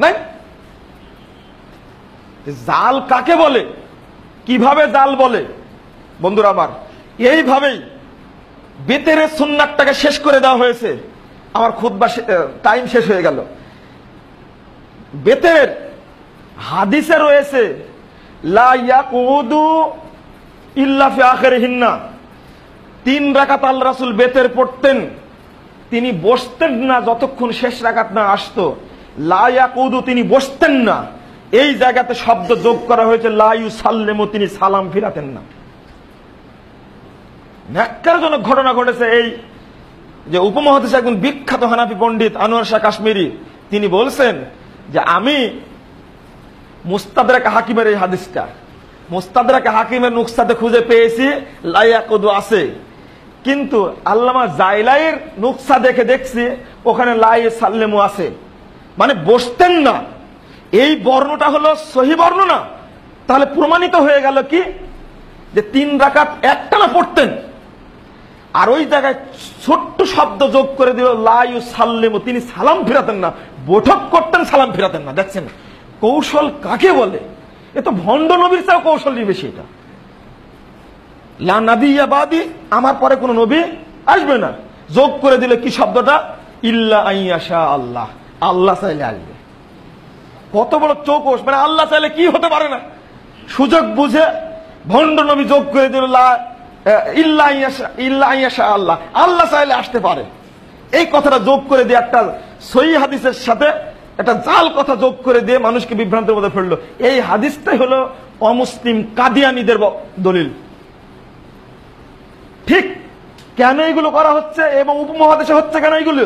নাই। জাল কাকে বলে? কীভাবে জাল বলে? বন্ধুরা আমার, এইভাবেই বেতের সুন্নাতটাকে শেষ করে দেওয়া হয়েছে। আমার খুদ্া টাইম শেষ হয়ে গেল। বেতের হাদিসে রয়েছে তিন রাকাত আল রাসুল বেতের পড়তেন, তিনি বসতেন না যতক্ষণ শেষ রাকাত না আসতো। লা ইয়াকুদু, তিনি বসতেন না। এই জায়গাতে শব্দ যোগ করা হয়েছে, লা ইউসাল্লিমু, তিনি সালাম ফিরাতেন না। ন্যাক্কারজনক ঘটনা ঘটেছে এই যে উপমহাদেশে একজন বিখ্যাত হানাফি পণ্ডিত আনোয়ার শাহ কাশ্মীরি, তিনি বলছেন যে আমি মুস্তাদরাকে হাকিমের এই হাদিসটা, মুস্তাদরাকে হাকিমের নুকসাতে খুঁজে পেয়েছি লাইয়াকুদু আছে। কিন্তু আল্লামা জাইলাইয়ের নুকসা দেখে দেখছি, ওখানে লাই সাল্লেমু আছে। মানে বসতেন না। এই বর্ণটা হলো সহি বর্ণ না। তাহলে প্রমাণিত হয়ে গেল কি? যে তিন রাকাত একটানা পড়তেন। আর ওই জায়গায় ছোট্ট শব্দ যোগ করে দিল লাইউ সাল্লেমু তিনি সালাম ফিরাতেন না। বৈঠক করতেন, সালাম ফিরাতেন না। দেখছেন? কৌশল কাকে বলে? এ তো ভণ্ড নবীর চেয়েও কৌশলই বেশি এটা। লা আমার পরে কোন নবী আসবে না। যোগ করে দিলে কি শব্দটা? ইল্লা আইয়াশা আল্লাহ আল্লাহ চাইলে আসবে। কত বড় চৌকোষ মানে আল্লাহ চাইলে কি হতে পারে না? সুযোগ বুঝে ভণ্ড নবী যোগ করে দিল আল্লাহ। আল্লাহ চাইলে আসতে পারে। এই কথাটা যোগ করে দিয়ে একটা সহি হাদিসের সাথে একটা জাল কথা যোগ করে দিয়ে মানুষকে বিভ্রান্তের মধ্যে ফেলল। এই হাদিসটাই হলো অমুসলিম কাদিয়ানিদের দলিল। ঠিক কেন এগুলো করা হচ্ছে এবং উপমহাদেশে হচ্ছে কেন এগুলো?